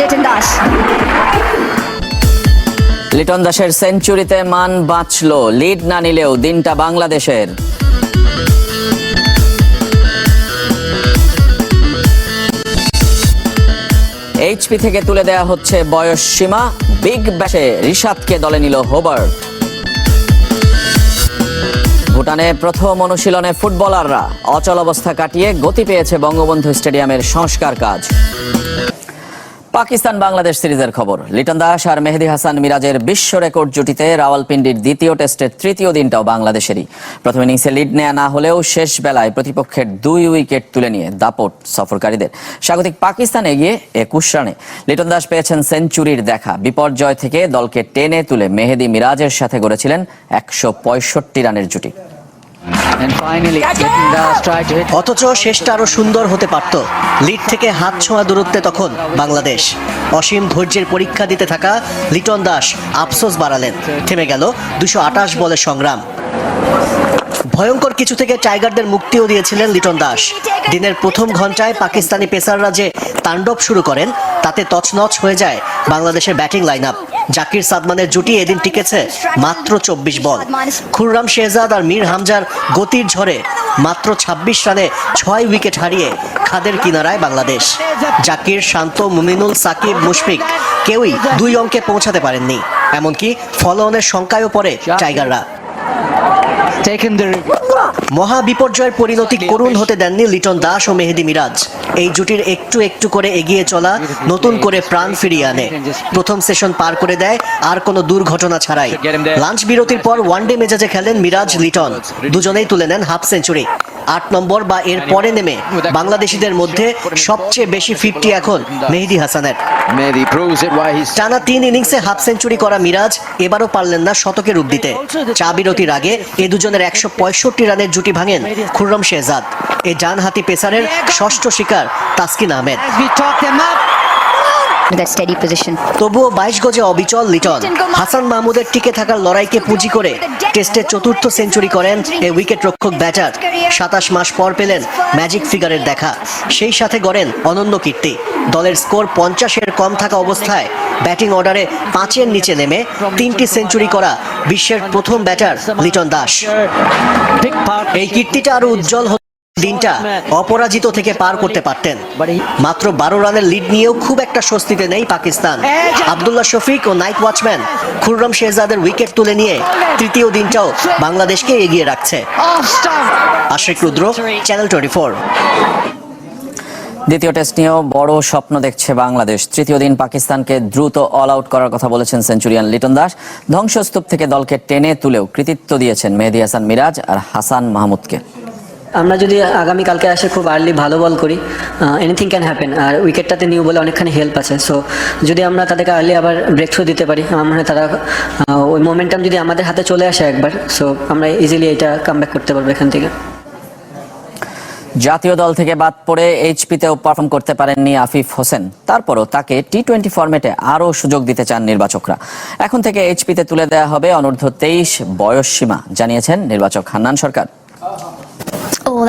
লিটন দাস। লিটন দাসের সেঞ্চুরিতে মান বাঁচল, লিড না নিলেও দিনটা বাংলাদেশের। এইচপি থেকে তুলে দেয়া হচ্ছে বয়স সীমা, বিগ ব্যাশে রিশাদকে দলে নিল হোবার্ট। ভুটানে প্রথম অনুশীলনে ফুটবলাররা অচল অবস্থা কাটিয়ে গতি পেয়েছে বঙ্গবন্ধু স্টেডিয়ামের সংস্কার কাজ। পাকিস্তান বাংলাদেশ সিরিজের খবর। লিটন দাস আর মেহেদি হাসান মিরাজের বিশ্ব রেকর্ড জুটিতে রাওয়ালপিন্ডির দ্বিতীয় টেস্টের তৃতীয় দিনটাও বাংলাদেশেরই। প্রথম ইনিংসে লিড নেয়া না হলেও শেষ বেলায় প্রতিপক্ষের দুই উইকেট তুলে নিয়ে দাপট সফরকারীদের। স্বাগতিক পাকিস্তান এগিয়ে একুশ রানে। লিটন দাস পেয়েছেন সেঞ্চুরির দেখা। বিপর্যয় থেকে দলকে টেনে তুলে মেহেদি মিরাজের সাথে গড়েছিলেন একশো পঁয়ষট্টি রানের জুটি। অথচ শেষটা আরও সুন্দর হতে পারত। লিড থেকে হাত ছোঁয়া দূরত্বে তখন বাংলাদেশ। অসীম ধৈর্যের পরীক্ষা দিতে থাকা লিটন দাস আফসোস বাড়ালেন। থেমে গেল দুশো আটাশ বলের সংগ্রাম। ভয়ঙ্কর কিছু থেকে টাইগারদের মুক্তিও দিয়েছিলেন লিটন দাস। দিনের প্রথম ঘন্টায় পাকিস্তানি পেসাররা যে তাণ্ডব শুরু করেন তাতে তছনছ হয়ে যায় বাংলাদেশের ব্যাটিং লাইন আপ জাকির সাদমানের জুটি এদিন টিকেছে মাত্র চব্বিশ বল। খুররাম শেহজাদ আর মীর হামজার গতির ঝড়ে মাত্র ২৬ রানে ছয় উইকেট হারিয়ে খাদের কিনারায় বাংলাদেশ। জাকির, শান্ত, মুমিনুল, সাকিব, মুশফিক কেউই দুই অঙ্কে পৌঁছাতে পারেননি। এমনকি ফলোঅনের সংখ্যায়ও পড়ে টাইগাররা। মহা বিপর্যয়ের পরিণতি করুণ হতে দেননি লিটন দাস ও মেহেদি মিরাজ। এই জুটির একটু একটু করে এগিয়ে চলা নতুন করে প্রাণ ফিরিয়ে আনে। প্রথম সেশন পার করে দেয় আর কোনো দুর্ঘটনা ছাড়াই। লাঞ্চ বিরতির পর ওয়ানডে মেজাজে খেলেন মিরাজ লিটন। দুজনেই তুলে নেন হাফ সেঞ্চুরি। আট নম্বর বা এর পরে নেমে বাংলাদেশিদের মধ্যে সবচেয়ে বেশি ফিফটি এখন মেহেদি হাসানের। Mehdi proves it why he's টানা তিন ইনিংসে হাফ সেঞ্চুরি করা মিরাজ এবারও পারলেন না শতকের রূপ দিতে। চা বিরতির আগে এ দুজনের একশো পঁয়ষট্টি রানের জুটি ভাঙেন খুররম শেহজাদ। এই ডানহাতি পেসারের ষষ্ঠ শিকার Taskin Ahmed. With a steady position. তবুও বাইশ গজে অবিচল লিটন। হাসান মাহমুদের টিকে থাকার লড়াইকে পুঁজি করে টেস্টে চতুর্থ সেঞ্চুরি করেন এই উইকেট রক্ষক ব্যাটার। সাতাশ মাস পর পেলেন ম্যাজিক ফিগারের দেখা। সেই সাথে গড়েন অনন্য কীর্তি। দলের স্কোর পঞ্চাশের কম থাকা অবস্থায় ব্যাটিং অর্ডারে পাঁচের নিচে নেমে তিনটি সেঞ্চুরি করা বিশ্বের প্রথম ব্যাটার লিটন দাস। এই কীর্তিটা আরও উজ্জ্বল দিনটা অপরাজিত থেকে পার করতে পারতেন। মাত্র বারো রানের লিড নিয়েও খুব একটা স্বস্তিতে নেই পাকিস্তান। আবদুল্লাহ শফিক ও নাইট ওয়াচম্যান খুররম শেহজাদের উইকেট তুলে নিয়ে তৃতীয় দিনটাও বাংলাদেশকে এগিয়ে রাখছে। Ashiq Rudra channel twenty four দ্বিতীয় টেস্ট নিয়েও বড় স্বপ্ন দেখছে বাংলাদেশ। তৃতীয় দিন পাকিস্তানকে দ্রুত অল আউট করার কথা বলেছেন সেঞ্চুরিয়ান লিটন দাস। ধ্বংসস্তূপ থেকে দলকে টেনে তুলেও কৃতিত্ব দিয়েছেন মেহেদি হাসান মিরাজ আর হাসান মাহমুদকে। আমরা যদি আগামীকালকে আসে খুব আর্লি ভালো বল করি এনিথিং ক্যান হ্যাপেন আর উইকেটটাতে নিউ বলে অনেকখানি হেল্প আছে সো যদি আমরা তাদেরকে আর্লি আবার ব্রেক থ্রু দিতে পারি, আমার মনে তারা ওই মোমেন্টাম যদি আমাদের হাতে চলে আসে একবার সো আমরা ইজিলি এটা কাম করতে পারব এখান থেকে। জাতীয় দল থেকে বাদ পড়ে এইচপিতেও পারফর্ম করতে পারেননি আফিফ হোসেন, তারপরও তাকে টি টোয়েন্টি ফরম্যাটে আরও সুযোগ দিতে চান নির্বাচকরা। এখন থেকে এইচপিতে তুলে দেওয়া হবে অনূর্ধ্ব তেইশ বয়স সীমা জানিয়েছেন নির্বাচক হান্নান সরকার। Oh.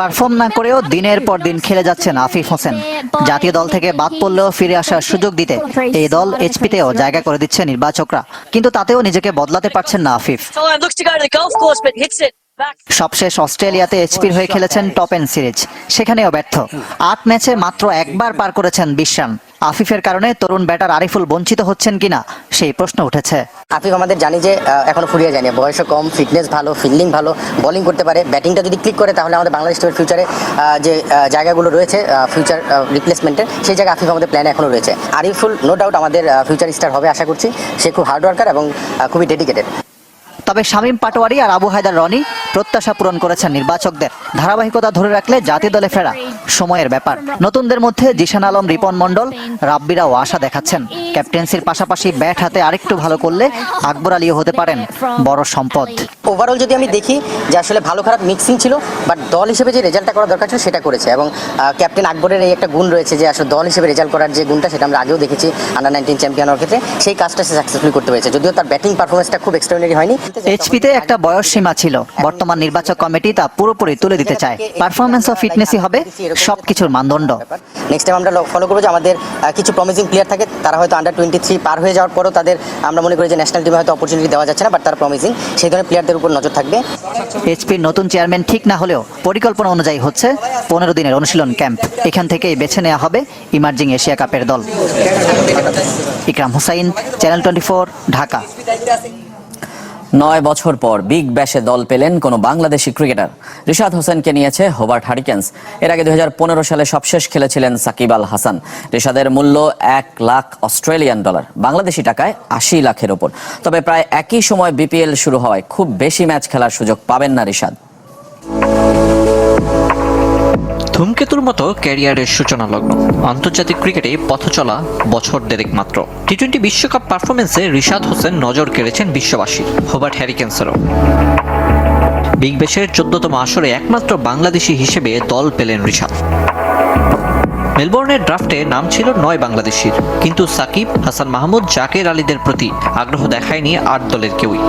পারফর্ম না করেও দিনের পর দিন খেলে যাচ্ছেন আফিফ হোসেন। জাতীয় দল থেকে বাদ পড়লেও ফিরে আসার সুযোগ দিতে। এই দল এইচপিতেও জায়গা করে দিচ্ছে নির্বাচকরা। কিন্তু তাতেও নিজেকে বদলাতে পারছেন না আফিফ। সবশেষ অস্ট্রেলিয়াতে এইচপির হয়ে খেলেছেন টপ এন্ড সিরিজ সেখানেও ব্যর্থ। আট ম্যাচে মাত্র একবার পার করেছেন বিশ রান আফিফের কারণে তরুণ ব্যাটার আরিফুল বঞ্চিত হচ্ছেন কিনা সেই প্রশ্ন উঠেছে। আফিফ, আমাদের জানি যে এখনও ফুরিয়ে যায়নি। বয়সও কম ফিটনেস ভালো ফিল্ডিং ভালো বোলিং করতে পারে। ব্যাটিংটা যদি ক্লিক করে, তাহলে আমাদের বাংলাদেশ টিমের ফিউচারে যে জায়গাগুলো রয়েছে ফিউচার রিপ্লেসমেন্টের সেই জায়গায় আফিফ আমাদের প্ল্যানে এখনও রয়েছে। আরিফুল নো ডাউট আমাদের ফিউচার স্টার হবে, আশা করছি। সে খুব হার্ড ওয়ার্কার এবং খুবই ডেডিকেটেড তবে শামীম পাটোয়ারি আর আবু হায়দার রনি প্রত্যাশা পূরণ করেছেন নির্বাচকদের। ধারাবাহিকতা ধরে রাখলে জাতীয় দলে ফেরা সময়ের ব্যাপার। নতুনদের মধ্যে জিশান আলম, রিপন মণ্ডল, রাব্বিরাও আশা দেখাচ্ছেন। ক্যাপ্টেন্সির পাশাপাশি ব্যাট হাতে আরেকটু ভালো করলে আকবর আলীও হতে পারেন বড় সম্পদ। ওভারঅল যদি আমি দেখি যে আসলে ভালো খারাপ মিক্সিং ছিল বাট দল হিসেবে যে রেজাল্টটা করা দরকার ছিল সেটা করেছে এবং ক্যাপ্টেন আকবরের এই একটা গুণ রয়েছে যে আসলে দল হিসেবে রেজাল্ট করার যে গুণটা সেটা আমরা আগেও দেখেছি আন্ডার নাইনটিন চ্যাম্পিয়ন হওয়ার ক্ষেত্রে সেই কাজটা সে সাকসেসফুলি করতে পেরেছে। যদিও তার ব্যাটিং পারফরমেন্সটা খুব এক্সট্রাঅর্ডিনারি হয়নি। এইচপিতে একটা বয়স সীমা ছিল। বর্তমান নির্বাচক কমিটি তা পুরোপুরি তুলে দিতে চায়। পারফরমেন্স ও ফিটনেসই হবে সবকিছুর মানদণ্ড। নেক্সট টাইম আমরা ফলো করব যে আমাদের কিছু প্রমিজিং প্লেয়ার থাকে তারা হয়তো আন্ডার টোয়েন্টি থ্রি পার হয়ে যাওয়ার পরও তাদের আমরা মনে করি যে ন্যাশনাল টিমে হয়তো অপরচুনিটি দেওয়া যাচ্ছে না বাট তারা প্রমিজিং সেই ধরনের প্লেয়ারদের উপর নজর থাকবে। এইচপির নতুন চেয়ারম্যান ঠিক না হলেও পরিকল্পনা অনুযায়ী হচ্ছে পনেরো দিনের অনুশীলন ক্যাম্প। এখান থেকেই বেছে নেওয়া হবে ইমার্জিং এশিয়া কাপের দল। Ikram Hussain, channel twenty Dhaka. নয় বছর পর বিগ ব্যাশে দল পেলেন কোনো বাংলাদেশি ক্রিকেটার। রিশাদ হোসেনকে নিয়েছে হোবার্ট হারিকেন্স। এর আগে দু হাজার পনেরো সালে সবশেষ খেলেছিলেন সাকিব আল হাসান। রিশাদের মূল্য এক লাখ অস্ট্রেলিয়ান ডলার, বাংলাদেশি টাকায় আশি লাখের ওপর। তবে প্রায় একই সময় বিপিএল শুরু হওয়ায় খুব বেশি ম্যাচ খেলার সুযোগ পাবেন না রিশাদ। ধূমকেতুর মতো ক্যারিয়ারের সূচনা লগ্ন। আন্তর্জাতিক ক্রিকেটে পথ চলা বছর দেড়েক মাত্র। টি টোয়েন্টি বিশ্বকাপ পারফরমেন্সে রিশাদ হোসেন নজর কেড়েছেন বিশ্ববাসী, হোবার্ট হ্যারিকেন্সেরও বিগ ব্যাশের চোদ্দতম আসরে একমাত্র বাংলাদেশি হিসেবে দল পেলেন রিশাদ। মেলবোর্নের ড্রাফটে নাম ছিল নয় বাংলাদেশির, কিন্তু সাকিব, হাসান মাহমুদ, জাকের আলীদের প্রতি আগ্রহ দেখায়নি আট দলের কেউই।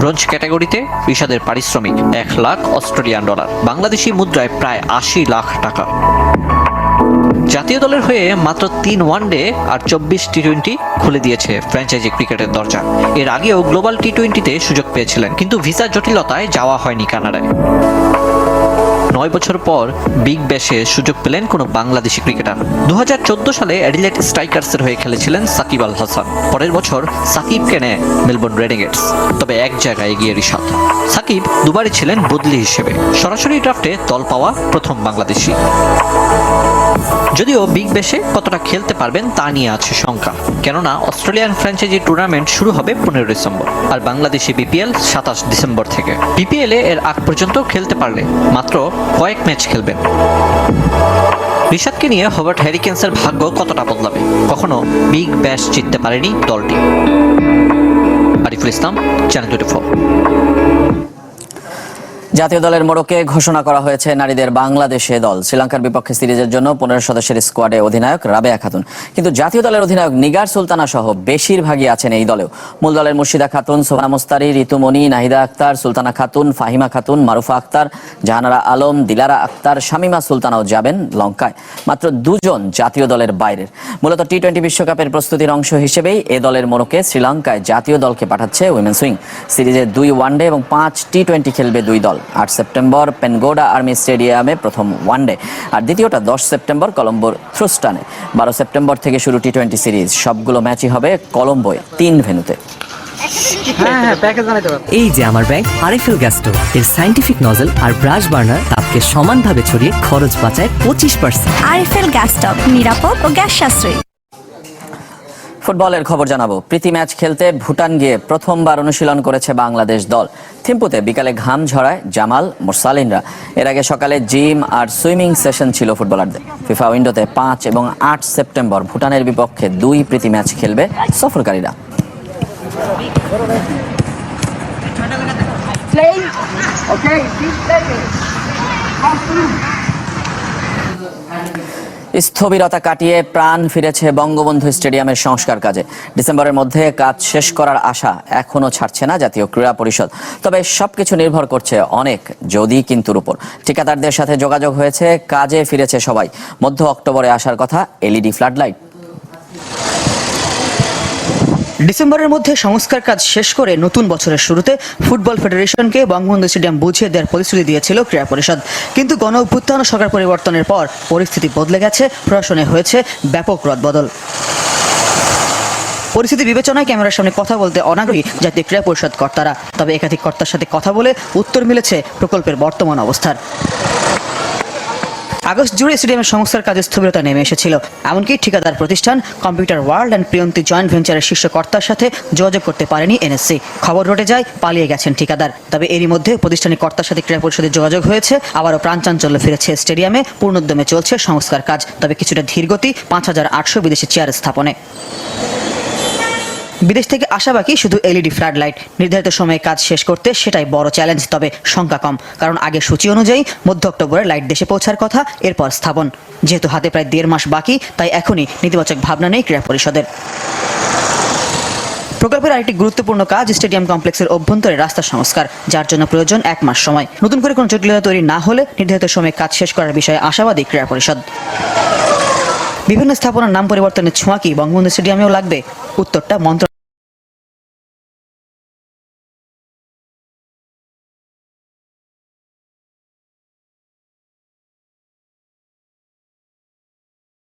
ব্রোঞ্জ ক্যাটাগরিতে রিশাদের পারিশ্রমিক এক লাখ অস্ট্রেলিয়ান ডলার বাংলাদেশি মুদ্রায় প্রায় আশি লাখ টাকা। জাতীয় দলের হয়ে মাত্র তিন ওয়ানডে আর চব্বিশ টি টোয়েন্টি খুলে দিয়েছে ফ্র্যাঞ্চাইজি ক্রিকেটের দরজা। এর আগেও গ্লোবাল টি টোয়েন্টিতে সুযোগ পেয়েছিলেন, কিন্তু ভিসা জটিলতায় যাওয়া হয়নি কানাডায়। নয় বছর পর বিগ ব্যাশে সুযোগ পেলেন কোনো বাংলাদেশি ক্রিকেটার। দু হাজার চোদ্দ সালে অ্যাডিলেট স্ট্রাইকার্সের হয়ে খেলেছিলেন সাকিব আল হাসান। পরের বছর সাকিব কেনে মেলবোর্ন রেডিগেটস। তবে এক জায়গায় এগিয়ে রিশাদ। সাকিব দুবারই ছিলেন বদলি হিসেবে। সরাসরি ড্রাফটে দল পাওয়া প্রথম বাংলাদেশি। যদিও বিগ ব্যাশে কতটা খেলতে পারবেন তা নিয়ে আছে শঙ্কা। কেননা, অস্ট্রেলিয়ান ফ্র্যাঞ্চাইজি টুর্নামেন্ট শুরু হবে পনেরো ডিসেম্বর আর বাংলাদেশি বিপিএল সাতাশ ডিসেম্বর থেকে। বিপিএল এর আগ পর্যন্ত খেলতে পারলে মাত্র কয়েক ম্যাচ খেলবেন। ঋষাদকে নিয়ে হবার্ট হ্যারিকেন্সের ভাগ্য কতটা বদলাবে? কখনো বিগ ব্যাশ জিততে পারেনি দলটি। Ariful Islam, channel twenty four. জাতীয় দলের মোড়কে ঘোষণা করা হয়েছে নারীদের বাংলাদেশে দল। শ্রীলঙ্কার বিপক্ষে সিরিজের জন্য পনেরো সদস্যের স্কোয়াডে অধিনায়ক রাবেয়া খাতুন। কিন্তু জাতীয় দলের অধিনায়ক নিগার সুলতানা সহ বেশিরভাগই আছেন এই দলেও। মূল দলের মুর্শিদা খাতুন সোহানা মোস্তারি, ঋতুমণি, নাহিদা আক্তার, সুলতানা খাতুন, ফাহিমা খাতুন, মারুফা আক্তার, জাহানারা আলম, দিলারা আক্তার, শামিমা সুলতানাও যাবেন লঙ্কায়। মাত্র দুজন জাতীয় দলের বাইরের। মূলত টি টোয়েন্টি বিশ্বকাপের প্রস্তুতির অংশ হিসেবেই এ দলের মোড়কে শ্রীলঙ্কায় জাতীয় দলকে পাঠাচ্ছে উইমেন্স উইং সিরিজে দুই ওয়ানডে এবং পাঁচ টি টোয়েন্টি খেলবে দুই দল। আট সেপ্টেম্বর পেনগোডা আর্মি স্টেডিয়ামে প্রথম ওয়ানডে আর দ্বিতীয়টা দশ সেপ্টেম্বর কলম্বোর থ্রুস্টানে। বারো সেপ্টেম্বর থেকে শুরু টি টোয়েন্টি সিরিজ সবগুলো ম্যাচই হবে কলম্বোয় তিন ভেন্যুতে। এই যে আমার ব্যাগ আরএফএল গ্যাস স্টোভ এর সাইন্টিফিক নজল আর ব্রাশ বার্নার তাপকে সমানভাবে ছড়িয়ে খরচ বাঁচায় পঁচিশ পার্সেন্ট আরএফএল গ্যাস স্টপ নিরাপদ ও গ্যাস সাশ্রয়ী। ফুটবলের খবর জানাব। প্রীতি ম্যাচ খেলতে ভুটান গিয়ে প্রথমবার অনুশীলন করেছে বাংলাদেশ দল। থিম্পুতে বিকালে ঘাম ঝরায় জামাল মোরসালিনরা। এর আগে সকালে জিম আর সুইমিং সেশন ছিল ফুটবলারদের। ফিফা উইন্ডোতে পাঁচ এবং আট সেপ্টেম্বর ভুটানের বিপক্ষে দুই প্রীতি ম্যাচ খেলবে সফরকারীরা। স্থবিরতা কাটিয়ে প্রাণ ফিরেছে বঙ্গবন্ধু স্টেডিয়ামের সংস্কার কাজে। ডিসেম্বরের মধ্যে কাজ শেষ করার আশা এখনও ছাড়ছে না জাতীয় ক্রীড়া পরিষদ। তবে সবকিছু নির্ভর করছে অনেক, যদি কিন্তুর উপর ঠিকাদারদের সাথে যোগাযোগ হয়েছে, কাজে ফিরেছে সবাই। মধ্য অক্টোবরে আসার কথা, এলইডি ফ্লাডলাইট। ডিসেম্বরের মধ্যে সংস্কার কাজ শেষ করে নতুন বছরের শুরুতে ফুটবল ফেডারেশনকে বঙ্গবন্ধু স্টেডিয়াম বুঝিয়ে দেওয়ার প্রতিশ্রুতি দিয়েছিল ক্রীড়া পরিষদ। কিন্তু গণ অভ্যুত্থান ও সরকার পরিবর্তনের পর পরিস্থিতি বদলে গেছে, প্রশাসনে হয়েছে ব্যাপক রদবদল। পরিস্থিতি বিবেচনায় ক্যামেরার সামনে কথা বলতে অনাগ্রহী জাতীয় ক্রীড়া পরিষদ কর্তারা। তবে একাধিক কর্তার সাথে কথা বলে উত্তর মিলেছে প্রকল্পের বর্তমান অবস্থার। আগস্ট জুড়ে স্টেডিয়ামের সংস্থার কাজে স্থবিরতা নেমে এসেছিল। এমনকি ঠিকাদার প্রতিষ্ঠান computer world and Priyanti joint ভেঞ্চারের শীর্ষ কর্তার সাথে যোগাযোগ করতে পারেনি এনএসসি। খবর রটে যায়, পালিয়ে গেছেন ঠিকাদার। তবে এরই মধ্যে প্রতিষ্ঠানের কর্তার সাথে ক্রীড়া পরিষদের যোগাযোগ হয়েছে। আবারও প্রাণচাঞ্চল্য ফিরেছে স্টেডিয়ামে। পূর্ণোদ্যমে চলছে সংস্কার কাজ। তবে কিছুটা ধীরগতি, পাঁচ হাজার আটশো বিদেশি চেয়ার স্থাপনে। বিদেশ থেকে আসা বাকি শুধু এলইডি ফ্লাড লাইট। নির্ধারিত সময়ে কাজ শেষ করতে সেটাই বড় চ্যালেঞ্জ, তবে সংখ্যা কম। কারণ আগে সূচি অনুযায়ী মধ্য অক্টোবরে লাইট দেশে পৌঁছার কথা, এরপর স্থাপন। যেহেতু হাতে প্রায় দেড় মাস বাকি, তাই এখনই নেতিবাচক ভাবনা নেই ক্রীড়া পরিষদের। প্রকল্পের আরেকটি গুরুত্বপূর্ণ কাজ স্টেডিয়াম কমপ্লেক্সের অভ্যন্তরে রাস্তা সংস্কার, যার জন্য প্রয়োজন এক মাস সময়। নতুন করে কোনো জটিলতা তৈরি না হলে নির্ধারিত সময়ে কাজ শেষ করার বিষয়ে আশাবাদী ক্রীড়া পরিষদ। বিভিন্ন স্থাপনার নাম পরিবর্তনের ছোঁয়া কি বঙ্গবন্ধু স্টেডিয়ামেও লাগবে? উত্তরটা মন্ত্র